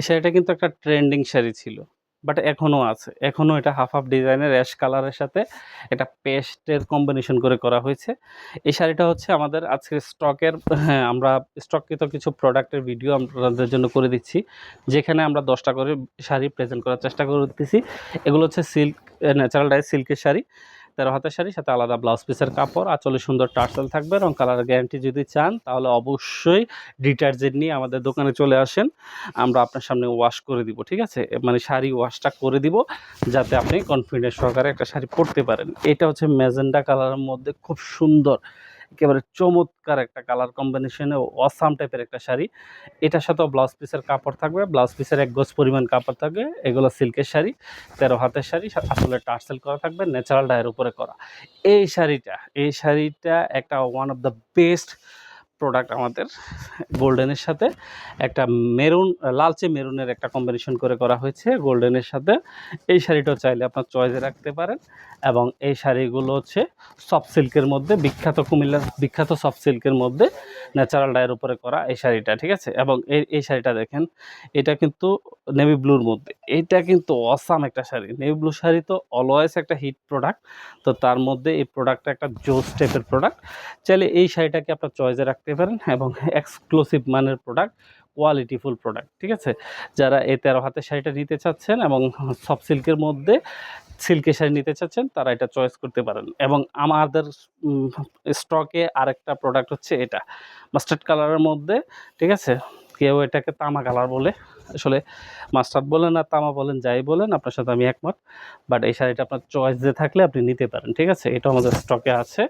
এই শাড়িটা কিন্তু একটা ট্রেন্ডিং শাড়ি ছিল, বাট এখনও আছে। এখনও এটা হাফ হাফ ডিজাইনের অ্যাশ কালারের সাথে এটা পেস্টের কম্বিনেশন করে করা হয়েছে। এই শাড়িটা হচ্ছে আমাদের আজকে স্টকের হ্যাঁ আমরা স্টককৃত কিছু প্রোডাক্টের ভিডিও আপনাদের জন্য করে দিচ্ছি, যেখানে আমরা দশটা করে শাড়ি প্রেজেন্ট করার চেষ্টা করে করতেছি। এগুলো হচ্ছে সিল্ক ন্যাচারাল ডাই সিল্কের শাড়ি। তেরো হাতের শাড়ি, সাথে আলাদা ব্লাউজ পিসের কাপড়। আর আঁচলে সুন্দর টার্সেল থাকবে, রং কালার গ্যারান্টি যদি চান, তাহলে অবশ্যই ডিটারজেন্ট নিয়ে আমাদের দোকানে চলে আসেন। আমরা আপনার সামনে ওয়াশ করে দিব, ঠিক আছে? মানে শাড়ি ওয়াশটা করে দিব, যাতে আপনি কনফিডেন্স সহকারে একটা শাড়ি পরতে পারেন। এটা হচ্ছে মেজেন্ডা কালারের মধ্যে খুব সুন্দর একেবারে চমৎকার একটা কালার কম্বিনেশনে অসাম টাইপের একটা শাড়ি। এটার সাথেও ব্লাউজ পিসের কাপড় থাকবে। ব্লাউজ পিসের এক গোজ পরিমাণ কাপড় থাকবে। এগুলো সিল্কের শাড়ি, তেরো হাতের শাড়ি আসলে টার্সেল করা থাকবে ন্যাচারাল ডায়ের উপরে করা। এই শাড়িটা এই শাড়িটা একটা one of the best product আমাদের গোল্ডেনের সাথে। একটা মেরুন লালচে মেরুনের একটা কম্বিনেশন করে করা হয়েছে গোল্ডেনের সাথে। এই শাড়িটাও চাইলে আপনার চয়েসে রাখতে পারেন। এবং এই শাড়িগুলো হচ্ছে সফট সিল্কের মধ্যে, বিখ্যাত কুমিল্লার বিখ্যাত সফট সিল্কের মধ্যে ন্যাচারাল ডায়ের উপরে করা এই শাড়িটা, ঠিক আছে? এবং এই এই শাড়িটা দেখেন, এটা কিন্তু নেভি ব্লুর মধ্যে। এইটা কিন্তু অসাম একটা শাড়ি। নেভি ব্লু শাড়ি তো অলওয়েজ একটা হিট প্রোডাক্ট তো তার মধ্যে এই প্রোডাক্টটা একটা জোস টাইপের প্রোডাক্ট চাইলে এই শাড়িটাকে আপনার চয়েসে রাখতে পারেন এবং এক্সক্লুসিভ মানের প্রোডাক্ট কোয়ালিটিফুল প্রোডাক্ট ঠিক আছে? যারা এ তেরো হাতের শাড়িটা নিতে চাচ্ছেন এবং সফট সিল্কের মধ্যে সিল্কের শাড়ি নিতে চাচ্ছেন, তারা এটা চয়েস করতে পারেন। এবং আমাদের স্টকে আরেকটা প্রোডাক্ট হচ্ছে এটা মাস্টার্ড কালারের মধ্যে, ঠিক আছে? কেউ এটাকে তামা কালার বলে। আসলে মাস্টার্ড বলেন আর তামা বলেন, যাই বলেন, আপনার সাথে আমি একমত। বাট এই শাড়িটা আপনার চয়েস যে থাকলে আপনি নিতে পারেন, ঠিক আছে? এটা আমাদের স্টকে আছে।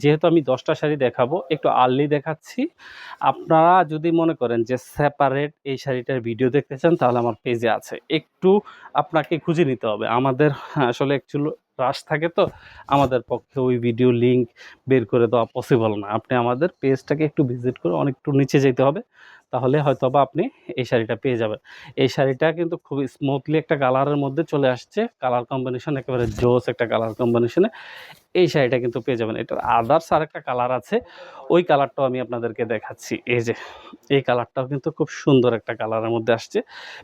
যেহেতু আমি দশটা শাড়ি দেখাবো, একটু আর্লি দেখাচ্ছি। আপনারা যদি মনে করেন যে সেপারেট এই শাড়িটার ভিডিও দেখতে চান, তাহলে আমার পেজে আছে। একটু আপনাকে খুঁজে নিতে হবে। আমাদের আসলে অ্যাকচুয়ালি রাশ থাকে তো। আমাদের পক্ষে ওই ভিডিও লিঙ্ক বের করে দেওয়া পসিবল না। আপনি আমাদের পেজটাকে একটু ভিজিট করে অনেকটু নিচে যেতে হবে। তাহলে হয়তো বা আপনি এই শাড়িটা পেয়ে যাবেন। এই শাড়িটা কিন্তু খুব স্মুথলি একটা কালারের মধ্যে চলে আসছে। কালার কম্বিনেশন একেবারে জোস একটা কালার কম্বিনেশনে এই শাড়িটা কিন্তু পেয়ে যাবেন। এটার আদার্স আর একটা কালার আছে। ওই কালারটাও আমি আপনাদেরকে দেখাচ্ছি। এই যে, এই কালারটাও কিন্তু খুব সুন্দর একটা কালারের মধ্যে আসছে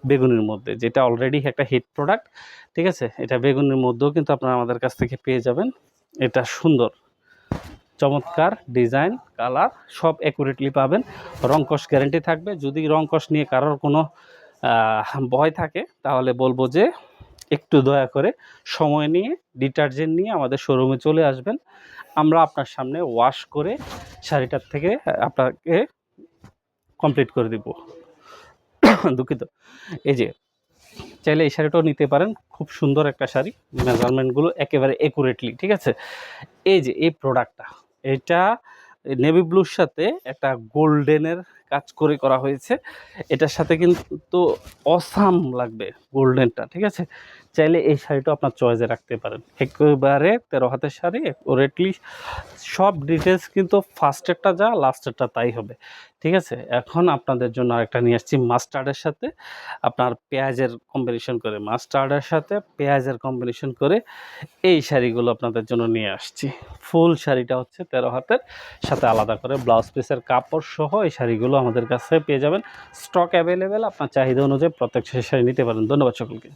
বেগুনের মধ্যে, যেটা অলরেডি একটা হিট প্রোডাক্ট ঠিক আছে? এটা বেগুনের মধ্যেও কিন্তু আপনারা আমাদের কাছ থেকে পেয়ে যাবেন। এটা সুন্দর। চমৎকার ডিজাইন, কালার, সব অ্যাকুরেটলি পাবেন। রংকশ গ্যারেন্টি থাকবে। যদি রংকশ নিয়ে কারোর কোনো ভয় থাকে, তাহলে বলব যে একটু দয়া করে সময় নিয়ে ডিটারজেন্ট নিয়ে আমাদের শোরুমে চলে আসবেন। আমরা আপনার সামনে ওয়াশ করে শাড়িটার থেকে আপনাকে কমপ্লিট করে দিব। দুঃখিত। এই যে, চাইলে এই শাড়িটাও নিতে পারেন। খুব সুন্দর একটা শাড়ি। মেজারমেন্টগুলো একেবারে একুরেটলি ঠিক আছে? এই যে, এই প্রোডাক্টটা এটা নেভি ব্লুর সাথে একটা গোল্ডেনের কাজ করে করা হয়েছে। এটার সাথে কিন্তু অসাম লাগবে গোল্ডেনটা ঠিক আছে? চাইলে এই শাড়িটা আপনার চয়েসে রাখতে পারেন। একেবারে তেরো হাতের শাড়ি একুরেটলি সব ডিটেলস কিন্তু ফার্স্টেরটা যা লাস্টেরটা তাই হবে। ঠিক আছে? এখন আপনাদের জন্য আরেকটা নিয়ে আসছি মাস্টার্ডের সাথে। আপনার পেঁয়াজের কম্বিনেশন করে মাস্টার্ডের সাথে পেঁয়াজের কম্বিনেশন করে এই শাড়িগুলো আপনাদের জন্য নিয়ে আসছি। ফুল শাড়িটা হচ্ছে তেরো হাতের, সাথে আলাদা করে ব্লাউজ পিসের কাপড় সহ এই শাড়িগুলো আমাদের কাছে পেয়ে যাবেন। স্টক অ্যাভেলেবেল আপনার চাহিদা অনুযায়ী প্রত্যেক শাড়ি নিতে পারেন। ধন্যবাদ সকলকে।